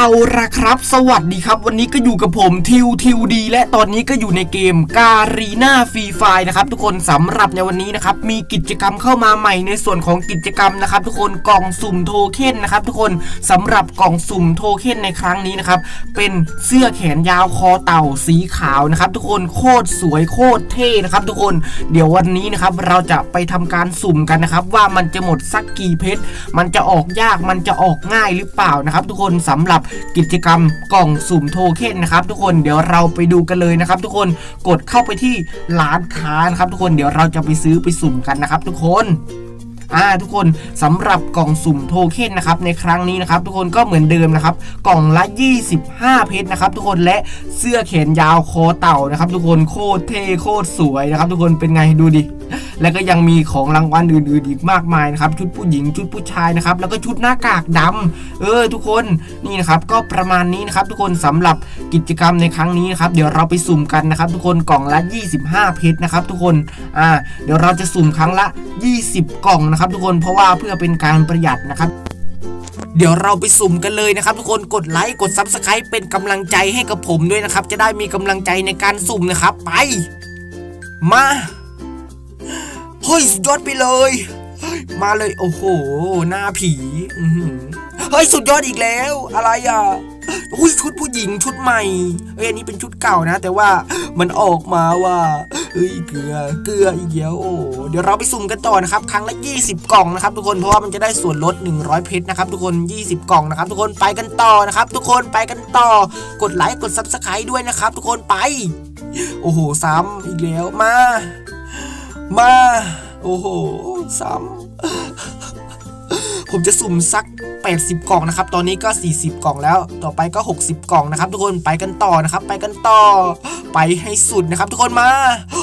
เอาละครับ สวัสดีครับ วันนี้ก็อยู่กับผมทิวทิวดี และตอนนี้ก็อยู่ในเกมการีนาฟรีไฟนะครับ ทุกคนสำหรับในวันนี้นะครับ มีกิจกรรมเข้ามาใหม่ในส่วนของกิจกรรมนะครับ ทุกคนกล่องสุ่มโทเค็นนะครับ ทุกคนสำหรับกล่องสุ่มโทเค็นในครั้งนี้นะครับ เป็นเสื้อแขนยาวคอเต่าสีขาวนะครับ ทุกคนโคตรสวยโคตรเท่นะครับ ทุกคนเดี๋ยววันนี้นะครับเราจะไปทำการสุ่มกันนะครับ ว่ามันจะหมดสักกี่เพชรมันจะออกยากมันจะออกง่ายหรือเปล่านะครับ ทุกคนสำหรับกิจกรรมกล่องสุ่มโทเค็นนะครับทุกคนเดี๋ยวเราไปดูกันเลยนะครับ ทุกคนกดเข้าไปที่ร้านค้านะครับทุกคนเดี๋ยวเราจะไปซื้อไปสุ่มกันนะครับ ทุกคนอ่าทุกคนสำหรับกล่องสุ่มโทเค็นนะครับในครั้งนี้นะครับทุกคนก็เหมือนเดิมนะครับกล่องละ 25 เพชรนะครับทุกคนและเสื้อแขนยาวคอเต่านะครับ ทุกคนโคตรเท่โคตรสวยนะครับ ทุกคนเป็นไงดูดิ แล้วก็ยังมีของรางวัลอื่นๆอีกมากมายนะครับชุดผู้หญิงชุดผู้ชายนะครับแล้วก็ชุดหน้ากากดำเออ ทุกคนนี่นะครับก็ประมาณนี้นะครับทุกคนสำหรับกิจกรรมในครั้งนี้นะครับเดี๋ยวเราไปสุ่มกันนะครับทุกคนกล่องละ 25 เพชรนะครับทุกคนอ่าเดี๋ยวเราจะสุ่มครั้งละ 20 กล่องนะครับทุกคนเพราะว่าเพื่อเป็นการประหยัดนะครับเดี๋ยวเราไปสุ่มกันเลยนะครับ ทุกคนกดไลค์กด Subscribe เป็นกำลังใจให้กับผมด้วยนะครับ จะได้มีกำลังใจในการสุ่มนะครับ ไป มา เฮ้ยสุดยอดไปเลย มาเลยโอ้โห หน้าผีอืเฮ้ยสุดยอดอีกแล้ว อะไรอะอุ้ยชุดผู้หญิงชุดใหม่เอ้ยอันนี้เป็นชุดเก่านะ แต่ว่ามันออกมาว่าเอ้ยเกลือเกลืออีกแล้วโอ้เดี๋ยวเราไปสุ่มกันต่อนะครับ ครั้งละ 20 กล่องนะครับ ทุกคนเพราะว่ามันจะได้ส่วนลด 100 เพชรนะครับ ทุกคน 20 กล่องนะครับ ทุกคนไปกันต่อนะครับ ทุกคนไปกันต่อกดไลค์กด Subscribe ด้วยนะครับ ทุกคนไป โอ้โหซ้ำอีกแล้วมา มา โอ้โหซ้ำผมจะสุ่มสัก 80 กล่องนะครับ ตอนนี้ก็ 40 กล่องแล้ว ต่อไปก็ 60 กล่องนะครับ ทุกคน ไปกันต่อนะครับ ไปกันต่อ ไปให้สุดนะครับ ทุกคนมา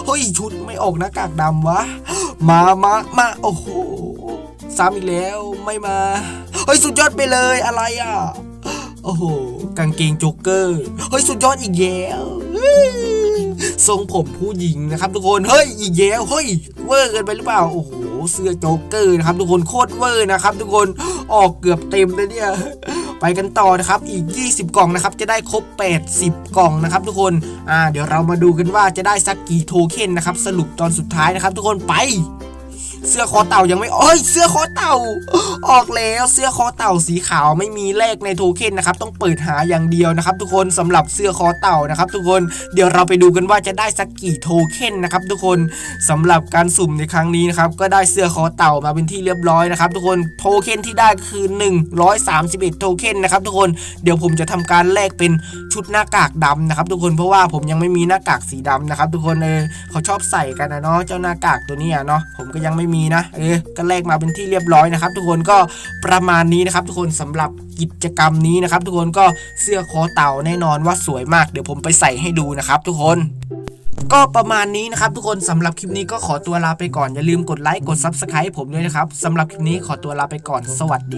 เฮ้ย ชุดไม่ออกน้ากากดำวะ มามามา โอ้โห ซ้ำอีกแล้ว ไม่มา เฮ้ย สุดยอดไปเลย อะไรอะ โอ้โห กางเกงโจ๊กเกอร์ เฮ้ย สุดยอดอีกแล้ว ทรงผมผู้หญิงนะครับทุกคนเฮ้ยอีกแล้วเฮ้ยเวอร์เกินไปหรือเปล่าโอ้โหเสื้อโจ๊กเกอร์นะครับทุกคนโคตรเวอร์นะครับทุกคนออกเกือบเต็มเลยเนี่ยไปกันต่อนะครับอีก 20 กล่องนะครับจะได้ครบ 80 กล่องนะครับทุกคนอ่าเดี๋ยวเรามาดูกันว่าจะได้สักกี่โทเค็นนะครับสรุปตอนสุดท้ายนะครับทุกคนไป เสื้อคอเต่ายังไม่เอ้ยเสื้อคอเต่า ออกแล้วเสื้อคอเต่าสีขาวไม่มีเลขในโทเค็นนะครับต้องเปิดหาอย่างเดียวนะครับทุกคนสำหรับเสื้อคอเต่านะครับทุกคนเดี๋ยวเราไปดูกันว่าจะได้สักกี่โทเค็นนะครับทุกคนสำหรับการสุ่มในครั้งนี้นะครับก็ได้เสื้อคอเต่ามาเป็นที่เรียบร้อยนะครับทุกคนโทเค็นที่ได้คือ 131 โทเค็นนะครับทุกคนเดี๋ยวผมจะทำการแลกเป็นชุดหน้ากากดำนะครับทุกคนเพราะว่าผมยังไม่มีหน้ากากสีดำนะครับทุกคนเออเขาชอบใส่กันนะเนาะเจ้าหน้ากากตัวนี้เนาะผมก็ยังไม่มีนะ เออก็แลกมาเป็นที่เรียบร้อยนะครับ ทุกคนก็ประมาณนี้นะครับ ทุกคนสำหรับกิจกรรมนี้นะครับ ทุกคนก็เสื้อคอเต่าแน่นอนว่าสวยมากเดี๋ยวผมไปใส่ให้ดูนะครับ ทุกคนก็ประมาณนี้นะครับทุกคนสำหรับคลิปนี้ก็ขอตัวลาไปก่อนอย่าลืมกดไลค์กด Subscribe ผมด้วยนะครับสำหรับคลิปนี้ขอตัวลาไปก่อนสวัสดี